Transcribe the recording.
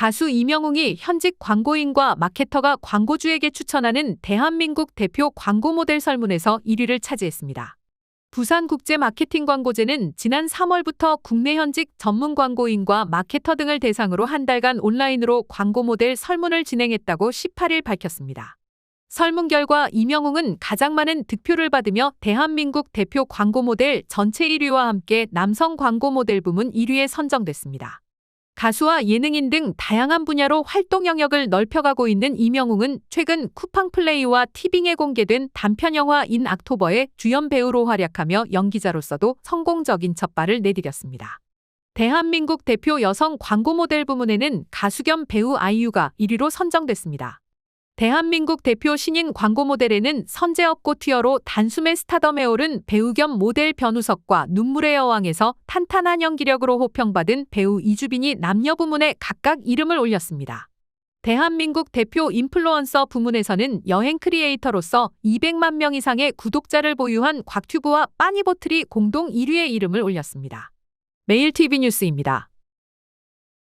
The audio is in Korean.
가수 이명웅이 현직 광고인과 마케터가 광고주에게 추천하는 대한민국 대표 광고 모델 설문에서 1위를 차지했습니다. 부산국제마케팅광고제는 지난 3월부터 국내 현직 전문 광고인과 마케터 등을 대상으로 한 달간 온라인으로 광고 모델 설문을 진행했다고 18일 밝혔습니다. 설문 결과 이명웅은 가장 많은 득표를 받으며 대한민국 대표 광고 모델 전체 1위와 함께 남성 광고 모델 부문 1위에 선정됐습니다. 가수와 예능인 등 다양한 분야로 활동 영역을 넓혀가고 있는 이명웅은 최근 쿠팡 플레이와 티빙에 공개된 단편 영화 인 악토버의 주연 배우로 활약하며 연기자로서도 성공적인 첫발을 내디뎠습니다. 대한민국 대표 여성 광고 모델 부문에는 가수 겸 배우 아이유가 1위로 선정됐습니다. 대한민국 대표 신인 광고 모델에는 선제업고 튀어로 단숨에 스타덤에 오른 배우 겸 모델 변우석과 눈물의 여왕에서 탄탄한 연기력으로 호평받은 배우 이주빈이 남녀 부문에 각각 이름을 올렸습니다. 대한민국 대표 인플루언서 부문에서는 여행 크리에이터로서 200만 명 이상의 구독자를 보유한 곽튜브와 빠니보틀이 공동 1위의 이름을 올렸습니다. 매일TV 뉴스입니다.